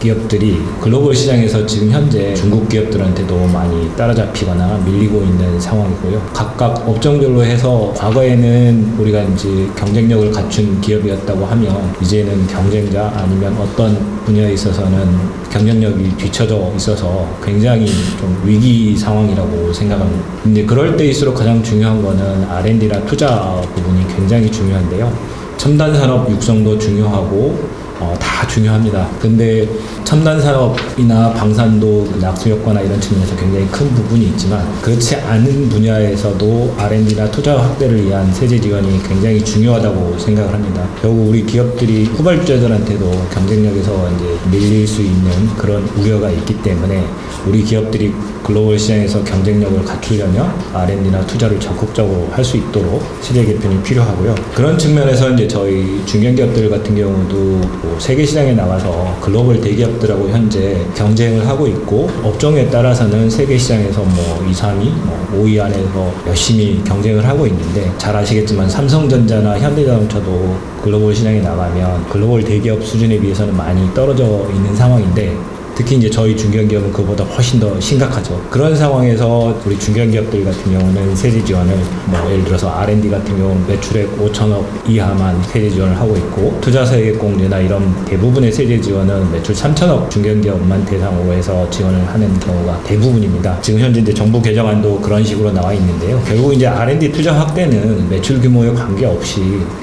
기업들이 글로벌 시장에서 지금 현재 중국 기업들한테 너무 많이 따라잡히거나 밀리고 있는 상황이고요. 각각 업종별로 해서 과거에는 우리가 이제 경쟁력을 갖춘 기업이었다고 하면 이제는 경쟁자 아니면 어떤 분야에 있어서는 경쟁력이 뒤처져 있어서 굉장히 좀 위기 상황이라고 생각합니다. 근데 그럴 때일수록 가장 중요한 거는 R&D나 투자 부분이 굉장히 중요한데요. 첨단 산업 육성도 중요하고 어, 다 중요합니다. 근데 첨단 산업이나 방산도 낙수 효과나 이런 측면에서 굉장히 큰 부분이 있지만 그렇지 않은 분야에서도 R&D나 투자 확대를 위한 세제 지원이 굉장히 중요하다고 생각을 합니다. 결국 우리 기업들이 후발주자들한테도 경쟁력에서 이제 밀릴 수 있는 그런 우려가 있기 때문에 우리 기업들이 글로벌 시장에서 경쟁력을 갖추려면 R&D나 투자를 적극적으로 할 수 있도록 시대 개편이 필요하고요. 그런 측면에서 이제 저희 중견기업들 같은 경우도 뭐 세계 시장에 나가서 글로벌 대기업들하고 현재 경쟁을 하고 있고 업종에 따라서는 세계 시장에서 뭐 2, 3위, 뭐 5위 안에서 열심히 경쟁을 하고 있는데 잘 아시겠지만 삼성전자나 현대자동차도 글로벌 시장에 나가면 글로벌 대기업 수준에 비해서는 많이 떨어져 있는 상황인데 특히 이제 저희 중견기업은 그보다 훨씬 더 심각하죠. 그런 상황에서 우리 중견기업들 같은 경우는 세제 지원을 뭐 예를 들어서 R&D 같은 경우는 매출액 5천억 이하만 세제 지원을 하고 있고 투자세액 공제나 이런 대부분의 세제 지원은 매출 3천억 중견기업만 대상으로 해서 지원을 하는 경우가 대부분입니다. 지금 현재 이제 정부 개정안도 그런 식으로 나와 있는데요. 결국 이제 R&D 투자 확대는 매출 규모에 관계없이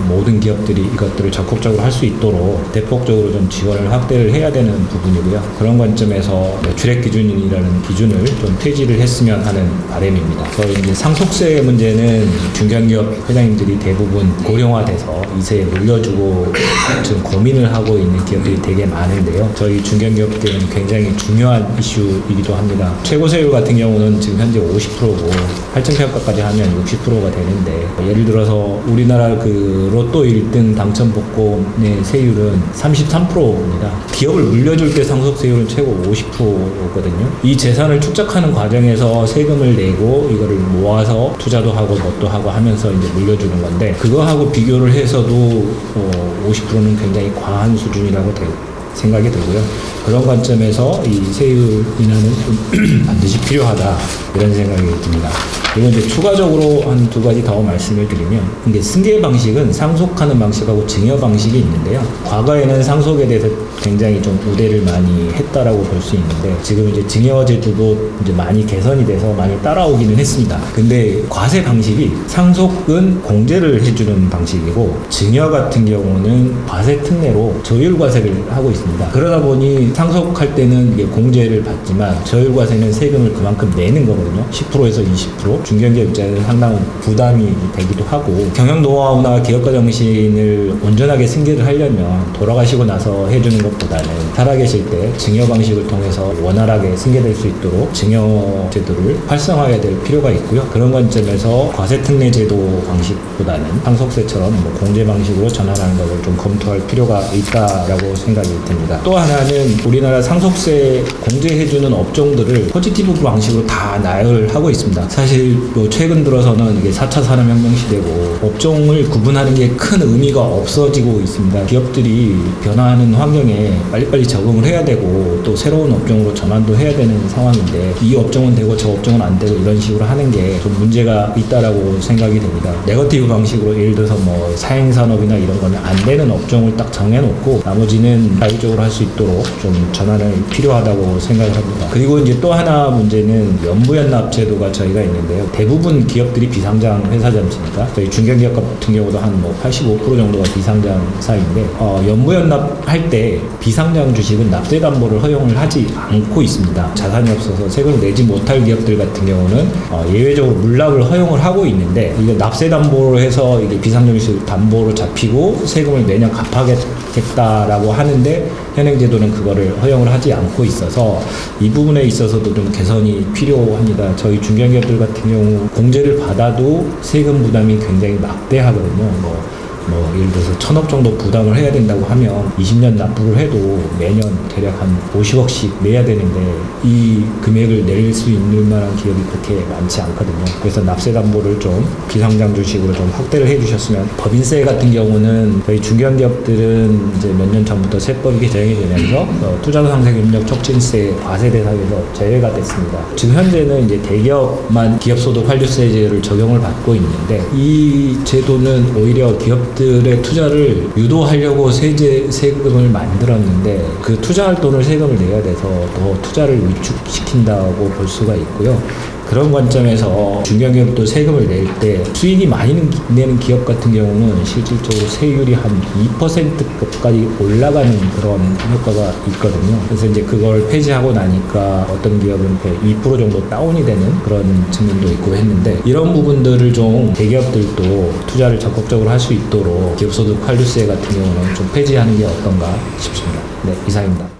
모든 기업들이 이것들을 적극적으로 할 수 있도록 대폭적으로 좀 지원을 확대를 해야 되는 부분이고요. 그런 관점에서 매출액 기준이라는 기준을 좀 폐지를 했으면 하는 바람입니다. 저희 이제 상속세 문제는 중견기업 회장님들이 대부분 고령화돼서 이세에 물려주고 지금 고민을 하고 있는 기업들이 되게 많은데요. 저희 중견기업들은 굉장히 중요한 이슈이기도 합니다. 최고세율 같은 경우는 지금 현재 50%고 할증평가까지 하면 60%가 되는데 예를 들어서 우리나라 그 로또 1등 당첨 복권의 세율은 33%입니다. 기업을 물려줄 때 상속세율은 최고 50%거든요. 이 재산을 축적하는 과정에서 세금을 내고 이거를 모아서 투자도 하고 뭣도 하고 하면서 이제 물려주는 건데 그거하고 비교를 해서도 어, 50%는 굉장히 과한 수준이라고 되- 생각이 들고요. 그런 관점에서 이 세율 인하는 좀 반드시 필요하다 이런 생각이 듭니다. 그리고 이제 추가적으로 한 두 가지 더 말씀을 드리면 이게 승계 방식은 상속하는 방식하고 증여 방식이 있는데요. 과거에는 상속에 대해서 굉장히 좀 우대를 많이 했다라고 볼 수 있는데 지금 이제 증여 제도도 이제 많이 개선이 돼서 많이 따라오기는 했습니다. 근데 과세 방식이 상속은 공제를 해주는 방식이고 증여 같은 경우는 과세 특례로 저율 과세를 하고 있습니다. 그러다 보니 상속할 때는 이게 공제를 받지만 저율 과세는 세금을 그만큼 내는 거거든요. 10%에서 20% 중견기업 입장에는 상당한 부담이 되기도 하고 경영 노하우나 기업가 정신을 온전하게 승계를 하려면 돌아가시고 나서 해주는 것보다는 살아계실 때 증여 방식을 통해서 원활하게 승계될 수 있도록 증여 제도를 활성화해야 될 필요가 있고요. 그런 관점에서 과세 특례 제도 방식보다는 상속세처럼 뭐 공제 방식으로 전환하는 것을 좀 검토할 필요가 있다라고 생각이 듭니다. 또 하나는 우리나라 상속세 공제해주는 업종들을 포지티브 방식으로 다 나열하고 있습니다. 사실 뭐 최근 들어서는 이게 4차 산업혁명 시대고 업종을 구분하는 게 큰 의미가 없어지고 있습니다. 기업들이 변화하는 환경에 빨리빨리 적응을 해야 되고 또 새로운 업종으로 전환도 해야 되는 상황인데 이 업종은 되고 저 업종은 안 되고 이런 식으로 하는 게 좀 문제가 있다라고 생각이 됩니다. 네거티브 방식으로 예를 들어서 뭐 사행산업이나 이런 거는 안 되는 업종을 딱 정해놓고 나머지는 자율적으로 할 수 있도록 좀 전환을 필요하다고 생각을 합니다. 그리고 이제 또 하나 문제는 연부연납 제도가 저희가 있는데 요. 대부분 기업들이 비상장 않습니까? 저희 중견기업 같은 경우도 한 뭐 85% 정도가 비상장사인데 어, 연부연납 할 때 비상장 주식은 납세 담보를 허용을 하지 않고 있습니다. 자산이 없어서 세금을 내지 못할 기업들 같은 경우는 어, 예외적으로 물납을 허용을 하고 있는데 이거 납세 담보로 해서 이게 비상장 주식 담보로 잡히고 세금을 매년 갚아겠다라고 하는데 현행 제도는 그거를 허용을 하지 않고 있어서 이 부분에 있어서도 좀 개선이 필요합니다. 저희 중견기업들 같은 경우 공제를 받아도 세금 부담이 굉장히 막대하거든요. 뭐 뭐 예를 들어서 천억 정도 부담을 해야 된다고 하면 20년 납부를 해도 매년 대략 한 50억씩 내야 되는데 이 금액을 낼 수 있는 만한 기업이 그렇게 많지 않거든요. 그래서 납세 담보를 좀 비상장 주식으로 좀 확대를 해주셨으면 법인세 같은 경우는 저희 중견기업들은 이제 몇 년 전부터 세법이 개정이 되면서 어, 투자상생협력 촉진세 과세 대상에서 제외가 됐습니다. 지금 현재는 이제 대기업만 기업소득 환류세제를 적용을 받고 있는데 이 제도는 오히려 기업 들의 투자를 유도하려고 세제 세금을 만들었는데 그 투자할 돈을 세금을 내야 돼서 더 투자를 위축시킨다고 볼 수가 있고요. 그런 관점에서 중견기업도 세금을 낼 때 수익이 많이 내는 기업 같은 경우는 실질적으로 세율이 한 2%까지 올라가는 그런 효과가 있거든요. 그래서 이제 그걸 폐지하고 나니까 어떤 기업은 2% 정도 다운이 되는 그런 측면도 있고 했는데 이런 부분들을 좀 대기업들도 투자를 적극적으로 할 수 있도록 기업소득 환류세 같은 경우는 좀 폐지하는 게 어떤가 싶습니다. 네, 이상입니다.